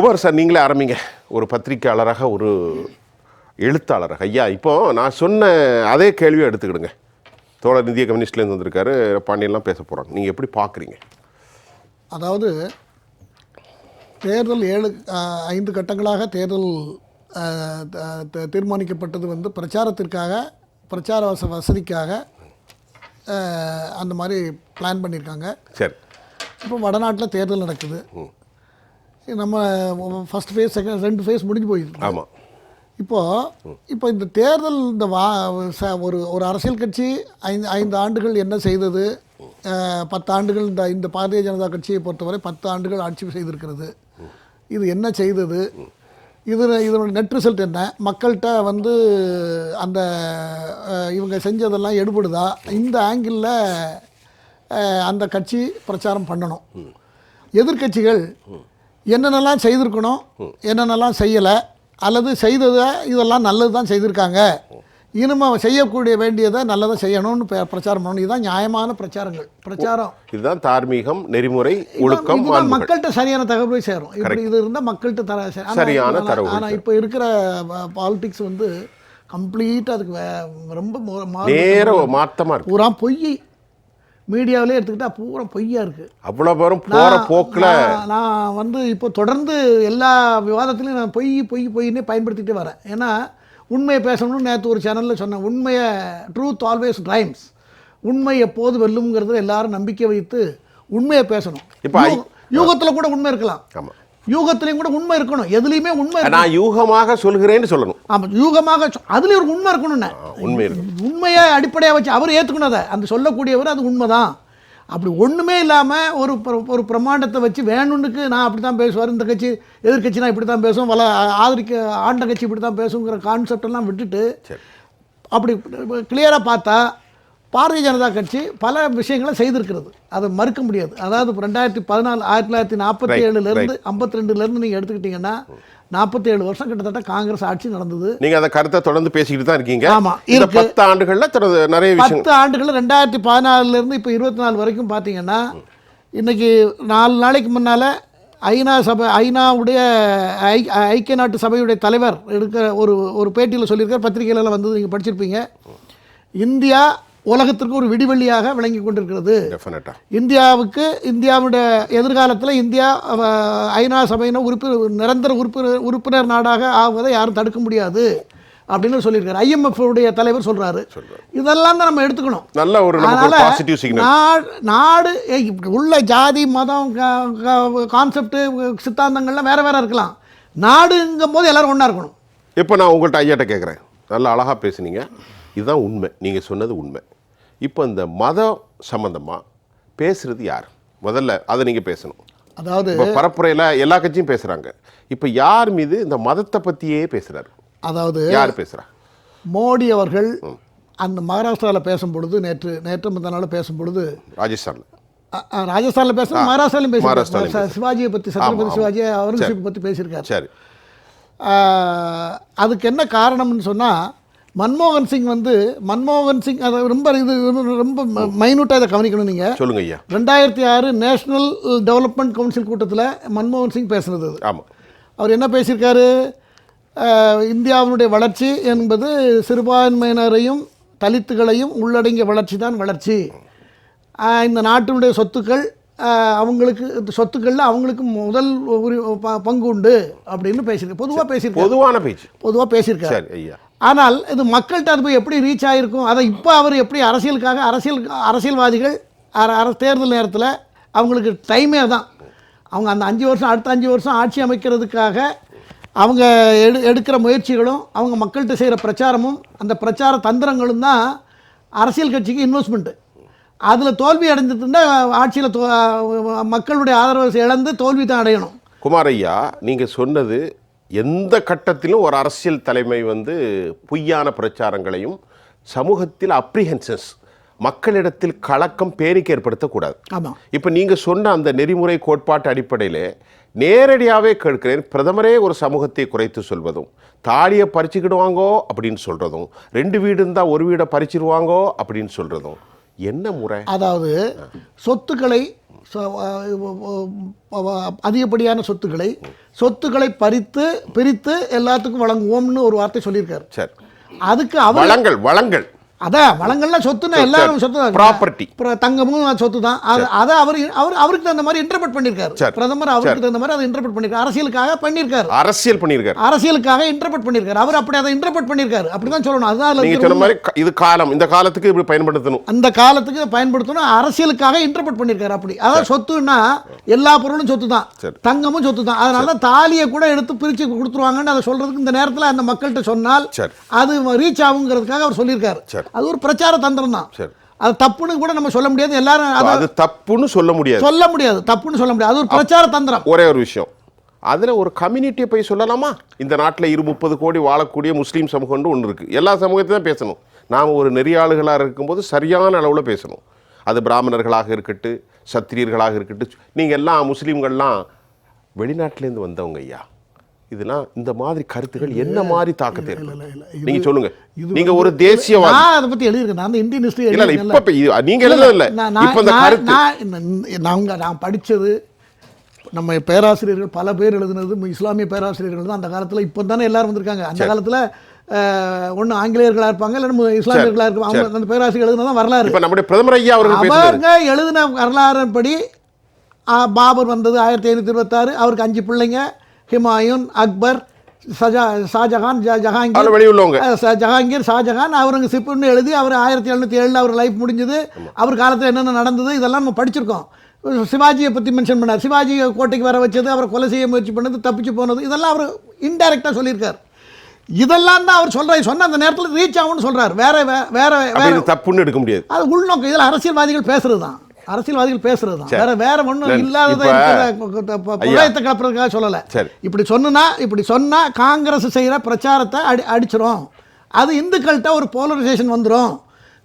Kumar sir நீங்களே ஆரம்பிங்க. ஒரு பத்திரிக்கையாளராக ஒரு எழுத்தாளராக. ஐயா இப்போ நான் சொன்ன அதே கேள்வியை எடுத்துக்கிடுங்க. தோழர் இந்திய கம்யூனிஸ்ட்லேருந்து வந்திருக்காரு பாண்டியெல்லாம் பேச போகிறாங்க நீங்கள் எப்படி பார்க்குறீங்க அதாவது தேர்தல் ஏழு ஐந்து கட்டங்களாக தேர்தல் தீர்மானிக்கப்பட்டது வந்து பிரச்சாரத்திற்காக பிரச்சார வச வசதிக்காக அந்த மாதிரி பிளான் பண்ணியிருக்காங்க சரி. இப்போ வடநாட்டில் தேர்தல் நடக்குது. நம்ம ஃபஸ்ட் ஃபேஸ் செகண்ட் ரெண்டு ஃபேஸ் முடிஞ்சு போயிருக்கு ஆமாம் இப்போது இப்போ இந்த தேர்தல் இந்த வா ச- ஒரு ஒரு அரசியல் கட்சி ஐந்து ஐந்து ஆண்டுகள் என்ன செய்தது பத்து ஆண்டுகள் இந்த இந்த பாரதிய ஜனதா கட்சியை பொறுத்தவரை பத்து ஆண்டுகள் ஆட்சி செய்திருக்கிறது. இது என்ன செய்தது இது இதனோட நெட் ரிசல்ட் என்ன? மக்கள்கிட்ட வந்து அந்த இவங்க செஞ்சதெல்லாம் எடுபடுதா? இந்த ஆங்கிளில் அந்த கட்சி பிரச்சாரம் பண்ணணும். எதிர்க்கட்சிகள் என்னென்னலாம் செய்திருக்கணும் என்னென்னலாம் செய்யலை அல்லது செய்ததை இதெல்லாம் நல்லது தான் செய்திருக்காங்க. இனிமே செய்யக்கூடிய வேண்டியதை நல்லதை செய்யணும்னு பிரச்சாரம் பண்ணணும். இதுதான் நியாயமான பிரச்சாரங்கள். பிரச்சாரம். இதுதான் தார்மீகம் நெறிமுறை ஒழுக்கம் மக்கள்கிட்ட சரியான தகவல் சேரும். இப்படி இது இருந்தால் மக்கள்கிட்ட தர சரியான ஆனா- தரவுகள் ஆனா இப்போ இருக்கிற பாலிடிக்ஸ் வந்து கம்ப்ளீட்டாக அதுக்கு ரொம்ப நேர மாற்றமாக பூரா பொய். மீடியாவிலே எடுத்துக்கிட்டா பூரா பொய்யா இருக்குது அவ்வளோ பேரும் போகிற போக்கில் நான் வந்து இப்போ தொடர்ந்து எல்லா விவாதத்துலையும் நான் பொய் பொய் பொய்ன்னே பயன்படுத்திட்டு வரேன். ஏன்னா உண்மையை பேசணும்னு நேற்று ஒரு சேனலில் சொன்னேன். உண்மையை ட்ரூத் ஆல்வேஸ் ரைம்ஸ் உண்மை எப்போது வெல்லுங்கிறதுல எல்லாரும் நம்பிக்கை வைத்து உண்மையை பேசணும். இப்ப யூகத்துல கூட உண்மை இருக்கலாம். யூகத்திலையும் கூட உண்மை இருக்கணும். எதுலேயுமே உண்மை. நான் யூகமாக சொல்கிறேன்னு சொல்லணும். ஆமாம் யூகமாக அதுல ஒரு உண்மை இருக்கணும்னே. உண்மை உண்மையை அடிப்படையாக வச்சு அவர் ஏற்றுக்கணும் அதை. அந்த சொல்லக்கூடியவர் அது உண்மைதான். அப்படி ஒன்றுமே இல்லாமல் ஒரு ஒரு பிரமாண்டத்தை வச்சு வேணும்னுக்கு நான் அப்படி தான் பேசுவார். இந்த கட்சி எதிர்கட்சினா இப்படி தான் பேசும் வல ஆதரிக்க ஆண்ட கட்சி இப்படி தான் பேசுங்கிற கான்செப்ட் எல்லாம் விட்டுட்டு சரி. அப்படி கிளியராக பார்த்தா பாரதிய ஜனதா கட்சி பல விஷயங்களை செய்திருக்கிறது. அதை மறுக்க முடியாது. அதாவது ரெண்டாயிரத்தி பதினாலு ஆயிரத்தி தொள்ளாயிரத்தி நாற்பத்தி ஏழுலேருந்து ஐம்பத்தி ரெண்டுலேருந்து நீங்கள் எடுத்துக்கிட்டிங்கன்னா நாற்பத்தி ஏழு வருஷம் கிட்டத்தட்ட காங்கிரஸ் ஆட்சி நடந்தது. நீங்க அந்த கருத்தை தொடர்ந்து பேசிக்கிட்டு தான் இருக்கீங்க. ஆமா, இந்த இருக்கு. பத்து ஆண்டுகள்ல நிறைய பத்து ஆண்டுகள் ரெண்டாயிரத்தி பதினாலுலேருந்து இப்போ இருபத்தி நாலு வரைக்கும் பார்த்தீங்கன்னா இன்னைக்கு நாலு நாளைக்கு முன்னால் ஐநா சபை ஐநாவுடைய ஐ ஐக்கிய நாட்டு சபையுடைய தலைவர் எடுக்கிற ஒரு ஒரு பேட்டியில் சொல்லியிருக்கார். பத்திரிகையில வந்தது நீங்கள் படிச்சிருப்பீங்க. இந்தியா உலகத்திற்கு ஒரு விடிவெள்ளியாக விளங்கி கொண்டிருக்கிறது. இந்தியாவுக்கு இந்தியாவுடைய எதிர்காலத்தில் இந்தியா ஐநா சபையின உறுப்பினர் நிரந்தர உறுப்பினர் உறுப்பினர் நாடாக ஆவதை யாரும் தடுக்க முடியாது அப்படின்னு சொல்லியிருக்காரு. ஐஎம்எஃப் உடைய தலைவர் சொல்றாரு. இதெல்லாம் தான் நம்ம எடுத்துக்கணும். நல்ல ஒரு சிக்னல் நாடு உள்ள ஜாதி மதம் கான்செப்ட் சித்தாந்தங்கள்லாம் வேற வேற இருக்கலாம். நாடுங்கும் போது எல்லாரும் ஒண்ணா இருக்கணும். இப்போ நான் உங்கள்கிட்ட ஐயாட்ட கேட்குறேன் நல்லா அழகாக பேசுனீங்க. இதுதான் உண்மை. நீங்கள் சொன்னது உண்மை. இப்போ இந்த மதம் சம்மந்தமாக பேசுறது யார்? முதல்ல அதை நீங்கள் பேசணும். அதாவது பரப்புரையில் எல்லா கட்சியும் பேசுகிறாங்க இப்போ யார் மீது இந்த மதத்தை பற்றியே பேசுகிறாரு அதாவது யார் பேசுகிறா மோடி அவர்கள் அந்த மகாராஷ்டிராவில் பேசும் பொழுது நேற்று நேற்று முந்த நாள் பேசும் பொழுது ராஜஸ்தானில் ராஜஸ்தான்ல பேசணும் மகாராஷ்டிராலையும் பேசியிருக்காரு. சிவாஜியை பற்றி சத்ரபதி சிவாஜி அவுரங்கசீப் பற்றி பேசியிருக்காரு. சரி. அதுக்கு என்ன காரணம்னு சொன்னால் மன்மோகன் சிங் வந்து மன்மோகன் சிங் அதை ரொம்ப இது ரொம்ப மைனூட்டாக இதை கவனிக்கணும் நீங்கள் சொல்லுங்க ஐயா. ரெண்டாயிரத்தி ஆறு நேஷனல் டெவலப்மெண்ட் கவுன்சில் கூட்டத்தில் மன்மோகன் சிங் பேசுனது அது. ஆமாம் அவர் என்ன பேசியிருக்காரு? இந்தியாவினுடைய வளர்ச்சி என்பது சிறுபான்மையினரையும் தலித்துகளையும் உள்ளடங்கிய வளர்ச்சி தான் வளர்ச்சி. இந்த நாட்டினுடைய சொத்துக்கள் அவங்களுக்கு இந்த சொத்துக்களில் அவங்களுக்கு முதல் உரி ப- பங்கு உண்டு அப்படின்னு பேசியிருக்காரு பொதுவாக பேசியிருக்காரு. பொதுவான பேச்சு. பொதுவாக பேசியிருக்காரு. ஐயா. ஆனால் இது மக்கள்கிட்ட அது போய் எப்படி ரீச் ஆகிருக்கும் அதை இப்போ அவர் எப்படி அரசியலுக்காக அரசியல் அரசியல்வாதிகள் அர தேர்தல் நேரத்தில் அவங்களுக்கு டைமே தான் அவங்க அந்த அஞ்சு வருஷம் அடுத்த அஞ்சு வருஷம் ஆட்சி அமைக்கிறதுக்காக அவங்க எடு எடுக்கிற முயற்சிகளும் அவங்க மக்கள்கிட்ட செய்கிற பிரச்சாரமும் அந்த பிரச்சார தந்திரங்களும் தான் அரசியல் கட்சிக்கு இன்வெஸ்ட்மெண்ட்டு அதில் தோல்வி அடைஞ்சிட்டு ஆட்சியில் தோ மக்களுடைய ஆதரவை இழந்து தோல்வி தான் அடையணும். குமாரையா நீங்கள் சொன்னது எந்த கட்டத்திலும் ஒரு அரசியல் தலைமை வந்து பொய்யான பிரச்சாரங்களையும் சமூகத்தில் அப்ரிஹென்சன்ஸ் மக்களிடத்தில் கலக்கம் பேரிக்கை ஏற்படுத்தக்கூடாது. ஆமாம் இப்போ நீங்கள் சொன்ன அந்த நெறிமுறை கோட்பாட்டு அடிப்படையில் நேரடியாகவே கேட்கிறேன் பிரதமரே ஒரு சமூகத்தை குறைத்து சொல்வதும் தாலியை பறிச்சுக்கிடுவாங்கோ அப்படின்னு சொல்கிறதும் ரெண்டு வீடு இருந்தால் ஒரு வீடை பறிச்சிருவாங்கோ அப்படின்னு சொல்கிறதும் என்ன முறை? அதாவது சொத்துக்களை அதிகப்படியான சொத்துக்களை சொத்துக்களை பறித்து பிரித்து எல்லாத்துக்கும் வழங்குவோம்னு ஒரு வார்த்தை சொல்லியிருக்காரு. சரி. அதுக்கு வளங்கள் வளங்கள். அதான் வளங்கள்லாம் சொத்துன்னா எல்லாரும் சொத்து தான். அப்புறம் தங்கமும் சொத்து தான். அது அதை அவர் அவர் அவருக்கு தகுந்த மாதிரி இன்டர்பிரட் பண்ணியிருக்காரு. பிரதமர் அவருக்கு தகுந்த மாதிரி அதை இன்டர்பிரட் பண்ணியிருக்காரு அரசியலுக்காக பண்ணியிருக்காரு அரசியல் பண்ணியிருக்காரு அரசியலுக்காக இன்டர்பிரட் பண்ணியிருக்காரு அவர் அப்படி அதை இன்டர்பிரட் பண்ணியிருக்காரு அப்படிதான் சொல்லணும். அதுதான் அதுல நீங்க இருக்கிற சொன்ன மாதிரி இது காலம். இந்த காலத்துக்கு இப்படி பயன்படுத்தணும். அந்த காலத்துக்கு பயன்படுத்தணும். அரசியலுக்காக இன்டர்பிரட் பண்ணியிருக்காரு அப்படி. அதாவது சொத்துன்னா எல்லா பொருளும் சொத்து தான். தங்கமும் சொத்து தான். அதனால தான் தாலியை கூட எடுத்து பிரித்து கொடுத்துருவாங்கன்னு அதை சொல்றதுக்கு இந்த நேரத்தில் அந்த மக்கள்கிட்ட சொன்னால். அது ரீச் ஆகுங்கிறதுக்காக அவர் சொல்லியிருக்காரு. அது ஒரு பிரச்சார தந்திரம் தான். சரி. அது தப்புன்னு கூட நம்ம சொல்ல முடியாது. எல்லாரும் அதை தப்புன்னு சொல்ல முடியாது. சொல்ல முடியாது. தப்புன்னு சொல்ல முடியாது. அது ஒரு பிரச்சார தந்திரம். ஒரே ஒரு விஷயம். அதுல ஒரு கம்யூனிட்டியை போய் சொல்லலாமா? இந்த நாட்டுல இரு முப்பது கோடி வாழக்கூடிய முஸ்லீம் சமூகம்னு ஒன்று இருக்கு. எல்லா சமூகத்தையும் தான் பேசணும். நாம் ஒரு நெறியாளுகளாக இருக்கும்போது சரியான அளவில் பேசணும். அது பிராமணர்களாக இருக்கட்டும் சத்திரியர்களாக இருக்கட்டும் நீங்க எல்லாம் முஸ்லீம்கள்லாம் வெளிநாட்டிலேருந்து வந்தவங்க ஐயா. இதெல்லாம் இந்த மாதிரி கருத்துகள் என்ன மாதிரி தாக்கத்தை? நீங்க சொல்லுங்க. நீங்க ஒரு தேசியவாதி. நான் அதை பத்தி எழுதியிருக்கேன். நான் இந்தியன் ஹிஸ்டரி இல்ல இப்ப நீங்க எழுதல இல்ல. இப்ப இந்த கருத்து. நாங்க நான் படிச்சது நம்ம பேராசிரியர்கள் பல பேர் எழுதுனது இஸ்லாமிய பேராசிரியர்கள் தான் அந்த காலத்துல இப்போ தானே எல்லாரும் வந்திருக்காங்க. அந்த காலத்துல ஒன்று ஆங்கிலேயர்களாக இருப்பாங்க இல்லை இஸ்லாமியர்களாக இருப்பாங்க அவங்க அந்த பேராசிரியர் எழுதுனது தான் வரலாறு. இப்ப நம்முடைய பிரதமர் ஐயா அவர்கள் அவங்க எழுதின வரலாறுபடி பாபர் வந்தது ஆயிரத்தி ஐநூற்றி இருபத்தாறு அவருக்கு அஞ்சு பிள்ளைங்க. ஹிமாயூன் அக்பர் சஜா ஷாஜஹான் ஜஹாங்கீர் வெளியுள்ளவங்க. ஜஹாங்கீர் ஷாஜஹான் அவுரங்கசீப்னு எழுதி அவர் ஆயிரத்தி எழுநூற்றி ஏழில் அவர் லைஃப் முடிஞ்சது. அவர் காலத்தில் என்னென்ன நடந்தது இதெல்லாம் நம்ம படிச்சிருக்கோம். சிவாஜியை பற்றி மென்ஷன் பண்ணார். சிவாஜி கோட்டைக்கு வர வச்சது அவரை கொலை செய்ய முயற்சி பண்ணது தப்பிச்சு போனது இதெல்லாம் அவர் இன்டைரக்டாக சொல்லியிருக்கார். இதெல்லாம் தான் அவர் சொல்கிறார் சொன்ன அந்த நேரத்தில் ரீச் ஆகும்னு சொல்றார். வேற வேற வேற தப்புன்னு எடுக்க முடியாது. அது உள்நோக்கம். இதில் அரசியல்வாதிகள் பேசுறது தான் அரசியல்வாதிகள் பேசுறது தான் வேற வேற ஒன்றும். இல்லாததை புகையத்தை கிளப்புறதுக்காக சொல்லலை. இப்படி சொன்னா இப்படி சொன்னா காங்கிரஸ் செய்கிற பிரச்சாரத்தை அடி அடிச்சிரும். அது இந்துக்கள்கிட்ட ஒரு போலரைசேஷன் வந்துடும்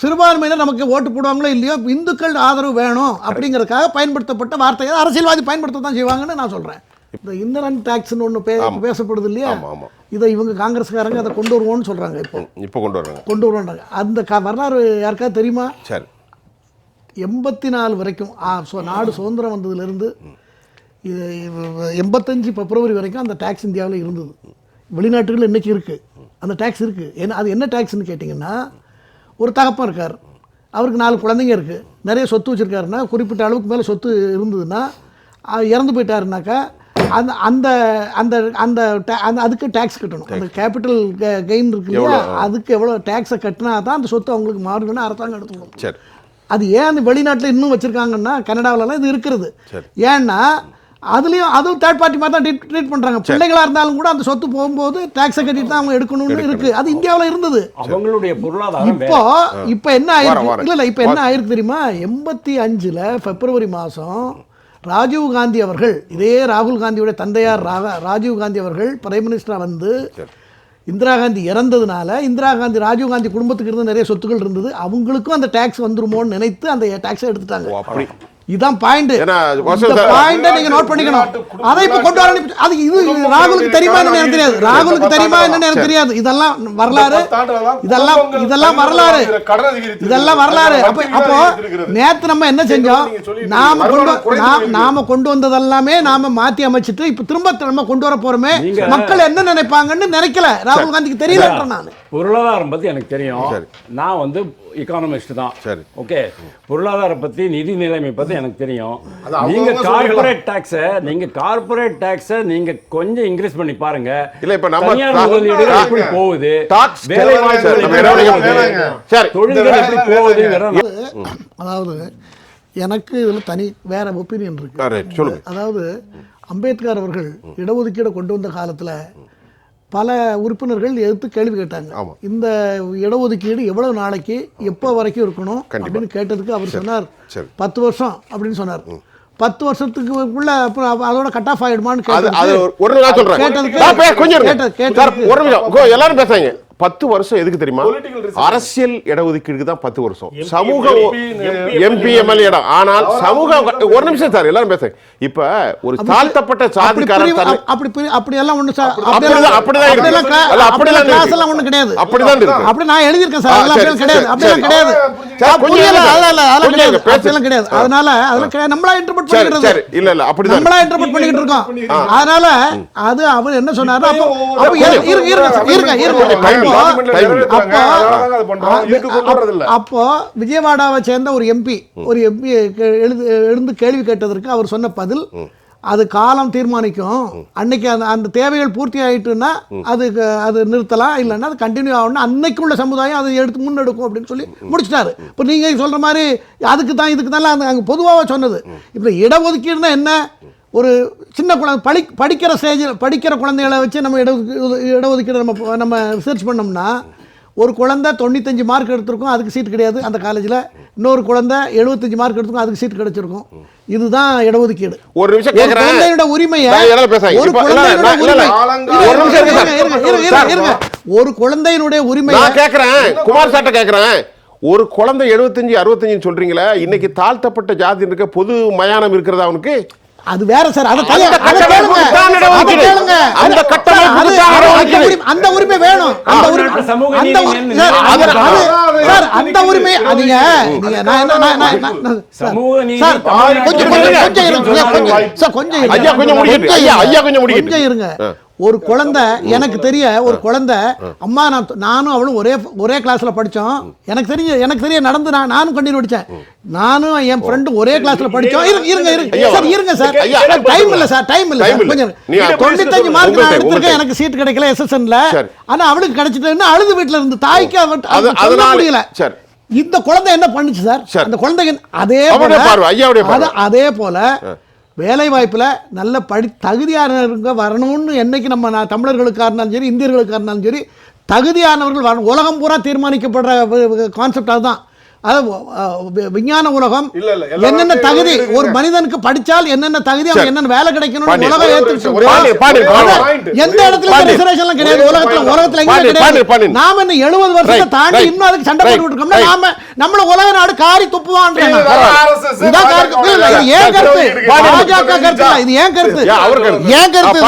சிறுபான்மையினர் நமக்கு ஓட்டு போடுவாங்களோ இல்லையோ இந்துக்கள் ஆதரவு வேணும் அப்படிங்கிறதுக்காக பயன்படுத்தப்பட்ட வார்த்தையை அரசியல்வாதி பயன்படுத்த தான் செய்வாங்கன்னு நான் சொல்றேன். இந்த இன்னரன் டாக்ஸ்னு ஒன்று பே பேசப்படுது இல்லையா. இதை இவங்க காங்கிரஸ்காரங்க அதை கொண்டு வருவோம்னு சொல்றாங்க இப்போ. இப்ப கொண்டு வர்றாங்க. கொண்டு வருவாங்க அந்த வரலாறு யாருக்காவது தெரியுமா? சரி. எண்பத்தி நாலு வரைக்கும் சு- நாடு சுதந்திரம் வந்ததுலேருந்து எண்பத்தஞ்சு பிப்ரவரி வரைக்கும் அந்த டேக்ஸ் இந்தியாவில் இருந்தது. வெளிநாட்டுகள் இன்னைக்கு இருக்குது அந்த டேக்ஸ் இருக்குது என்ன அது என்ன டேக்ஸ்னு கேட்டிங்கன்னா ஒரு தகப்பன் இருக்கார். அவருக்கு நாலு குழந்தைங்க இருக்குது நிறைய சொத்து வச்சுருக்காருன்னா குறிப்பிட்ட அளவுக்கு மேலே சொத்து இருந்ததுன்னா இறந்து போயிட்டாருனாக்கா அந்த அந்த அந்த அந்த அந்த அதுக்கு டேக்ஸ் கட்டணும். அந்த கேபிட்டல் கெயின் இருக்கு இல்லையா அதுக்கு எவ்வளோ டேக்ஸை கட்டினா தான் அந்த சொத்து அவங்களுக்கு மாறுதுன்னு அரசாங்கம் எடுத்துக்கணும் சரி. அது ஏன் அந்த வெளிநாட்டில் இன்னும் வச்சிருக்காங்கன்னா கனடாவிலலாம் இது இருக்கிறது ஏன்னா அதுலேயும் அதுவும் தேர்ட் பார்ட்டி மாதிரி தான் ட்ரீட் ட்ரீட் பண்ணுறாங்க பிள்ளைங்களா இருந்தாலும் கூட அந்த சொத்து போகும்போது டேக்ஸை கட்டிட்டு தான் அவங்க எடுக்கணும்னு இருக்கு. அது இந்தியாவில் இருந்தது. அவங்களுடைய பொருளாதாரம். இப்போ இப்போ என்ன ஆயிருக்கு. இல்ல இல்ல இப்போ என்ன ஆயிருக்கு தெரியுமா? எண்பத்தி அஞ்சுல பிப்ரவரி மாதம் ராஜீவ் காந்தி அவர்கள் இதே ராகுல் காந்தியோட தந்தையார் ராஜீவ் காந்தி அவர்கள் பிரைம் மினிஸ்டராக வந்து இந்திரா காந்தி இறந்ததுனால இந்திரா காந்தி ராஜீவ் காந்தி குடும்பத்துக்கு இருந்த நிறைய சொத்துக்கள் இருந்தது. அவங்களுக்கும் அந்த டேக்ஸ் வந்துருமோன்னு நினைத்து அந்த டேக்ஸை எடுத்துட்டாங்க. இதான் பாயிண்ட் பாயிண்ட நீங்க நோட் பண்ணிக்கணும். அதை இப்ப கொண்டு வர அது இது ராகுலுக்கு தெரியுமா என்னன்னு எனக்கு தெரியாது. ராகுலுக்கு தெரியுமா என்னன்னு எனக்கு தெரியாது. இதெல்லாம் வரலாறு. இதெல்லாம் இதெல்லாம் வரலாறு. இதெல்லாம் வரலாறு. அப்ப அப்போ நேத்து நம்ம என்ன செஞ்சோம்? நாம கொண்டு நாம கொண்டு வந்ததெல்லாமே நாம மாத்தி அமைச்சிட்டு இப்ப திரும்ப நம்ம கொண்டு வர போறோமே. மக்கள் என்ன நினைப்பாங்கன்னு நினைக்கல. ராகுல் காந்திக்கு தெரியலன்ற நான். பொருளாதாரம் பத்தி எனக்கு தெரியும். சரி. நான் வந்து எக்கானமிஸ்ட் தான். சரி. ஓகே பொருளாதாரம் பத்தி நிதி நிலைமை பத்தி எனக்கு தெரியும். நீங்க அவங்க கார்ப்பரேட் டாக்ஸ நீங்க கார்ப்பரேட் டாக்ஸ நீங்க கொஞ்சம் இன்க்ரீஸ் பண்ணி பாருங்க. இல்ல, இப்ப நம்ம முதலீடுகள் எப்படி போகுது? டாக்ஸ் வேலை எப்படி போகுது? தொழில்கள் எப்படி போகுதுங்கிற அதாவது எனக்கு இதுல தனி வேற ஒப்பீனியன் இருக்கு. அதாவது அம்பேத்கர் அவர்கள் இடஒதுக்கீடை கொண்டு வந்த காலத்துல பல உறுப்பினர்கள் எதிர்த்து கேள்வி கேட்டாங்க. இந்த இடஒதுக்கீடு எவ்வளவு நாளைக்கு எப்போ வரைக்கும் இருக்கணும் அப்படின்னு கேட்டதுக்கு அவர் சொன்னார். பத்து வருஷம் அப்படின்னு சொன்னார். பத்து வருஷத்துக்கு உள்ள அப்புறம் அதோட கட் ஆஃப் ஆயிடுமான்னு கேட்டதுக்கு கொஞ்சம். கேட்டது- எல்லாரும் பேசாங்க பத்து வருஷம் எதுக்கு தெரியுமா. அரசியல் இடஒதுக்கீடுக்கு தான் பத்து வருஷம். சமூக எம்பி எம்எல்ஏ இடம். ஆனால் சமூக ஒரு நிமிஷம் சார் எல்லாரும் பேசுங்க. இப்ப ஒரு தாழ்த்தப்பட்ட அப்படி சாதிக்காரன் அப்படி அப்படி எல்லாம் ஒண்ணு சார் அப்படிதான் அப்படிதான் ஒண்ணு கிடையாது. அப்படிதான் இருக்கு. அப்படி நான் எழுதியிருக்கேன் சார் அதெல்லாம் கிடையாது. சரி. கிடையாது. அதனால அதெல்லாம் நம்மளா இன்டர்பிரட் சரி பண்ணிக்கிறது சரி. இல்ல இல்ல அப்படிதான் நம்மளா இன்டர்பிரட் பண்ணிக்கிட்டு இருக்கோம். அதனால அது அவர் என்ன சொன்னாரு அப்போ இருங்க இருங்க இருங்க அப்போ- அதை விஜயவாடாவை சேர்ந்த ஒரு எம்பி ஒரு எம்பி எழுது எழுந்து கேள்வி கேட்டதற்கு அவர் சொன்ன பதில் அது காலம் தீர்மானிக்கும். அன்னைக்கு அந்த அந்த தேவைகள் பூர்த்தி ஆயிட்டுன்னா அதுக்கு அது நிறுத்தலாம். இல்லைன்னா அது கண்டினியூ ஆகணும் அன்னைக்கு உள்ள சமுதாயம் அதை எடுத்து முன்னெடுக்கும் அப்படின்னு சொல்லி முடிச்சிட்டாரு. இப்போ நீங்க சொல்ற மாதிரி அதுக்கு தான் இதுக்கு தான் அந்த அங்கே பொதுவாக சொன்னது. இப்போ இடஒதுக்கீடுனா என்ன? ஒரு சின்ன குழந்தை படி படிக்கிற ஸ்டேஜில் படிக்கிற குழந்தைகளை வச்சு நம்ம இடஒதுக்கீடு இடஒதுக்கீடு நம்ம நம்ம ரிசர்ச் பண்ணோம்னா ஒரு குழந்தை தொண்ணூத்தஞ்சு மார்க் எடுத்திருக்கும் அதுக்கு சீட் கிடையாது. அந்த காலேஜில் இன்னொரு குழந்தை எழுபத்தஞ்சு மார்க் எடுத்திருக்கும் அதுக்கு சீட் கிடைச்சிருக்கும். இதுதான் இடஒதுக்கீடு. ஒரு நிமிஷம் குழந்தையோட உரிமையை. ஒரு குழந்தையோட உரிமை ஒரு குழந்தையினுடைய உரிமையை நான் கேக்குறேன். குமார் சார்ட்ட கேக்குறேன். ஒரு குழந்தை 75 65 சொல்றீங்களே இன்னைக்கு தாழ்த்தப்பட்ட ஜாதி இருக்க பொது மயானம் இருக்கிறதா அவனுக்கு அது வேற சார் அதை கேளுங்க. அந்த கட்டமைப்பு அந்த. உரிமை- வேணும் அந்த உரிமை அந்த சார், அந்த உரிமை அதுங்க நீங்க நான் என்ன நான் நான் நான் நான் சார், கொஞ்சம் கொஞ்சம் கொஞ்சம் இருங்க சார், கொஞ்சம். ஐயா, கொஞ்சம் முடிக்கட்டும். ஐயா, கொஞ்சம் முடிக்கட்டும். கொஞ்சம் இருங்க ஒரு குழந்தை எனக்கு தெரிய ஒரு குழந்தை அம்மா நான் நானும் அவளும் ஒரே ஒரே கிளாஸ்ல படிச்சோம். எனக்கு தெரிஞ்ச எனக்கு தெரிய நடந்து நான் நானும் கண்ணீர் படிச்சேன். நானும் என் ஃப்ரெண்டும் ஒரே கிளாஸ்ல படிச்சோம். இருங்க இருங்க. சார் இருங்க சார் டைம் இல்ல சார் டைம் இல்ல சார். கொஞ்சம் தொண்ணூத்தஞ்சு மார்க் நான் எடுத்திருக்கேன். எனக்கு சீட் கிடைக்கல எஸ்எஸ்என்ல சரி. ஆனா அவளுக்கு கிடைச்சிட்டு அழுது வீட்டுல இருந்து தாய்க்கு அவ அது- அது சொல்ல அதனால- முடியல. சரி. இந்த குழந்தை என்ன பண்ணுச்சு சார். அந்த குழந்தைங்க அதே போல- அதே போல வேலைவாய்ப்பில் நல்ல படி தகுதியானவங்க வரணும்னு என்றைக்கு நம்ம நான் தமிழர்களுக்காக இருந்தாலும் சரி இந்தியர்களுக்காக இருந்தாலும் சரி தகுதியானவர்கள் வரணும். உலகம் பூரா தீர்மானிக்கப்படுற கான்செப்ட் அதுதான். அது அஹ், வி- விஞ்ஞான உலகம் இல்ல, இல்ல, எல்லா என்னென்ன தகுதி. ஒரு மனிதனுக்கு படிச்சால் என்னென்ன தகுதி அவன். என்னென்ன வேலை கிடைக்கணும்னு பாண்டியன், உலகம் பாண்டியன். எந்த இடத்துல பாண்டியன். ரிசர்வேஷன் கிடையாது உலகத்துல உலகத்துல எங்கேயும் பாண்டியன், கிடையாது. நாம இன்னும் எழுபது வருஷத்தை தாண்டி இன்னும் அதுக்கு சண்டை போட்டுட்டு இருக்கோம்னா. நாம நம்மள உலக நாடு காரி இது ஏன் கருத்து. பாஜக கருத்து இது ஏன் கருத்து ஏன் கருத்து?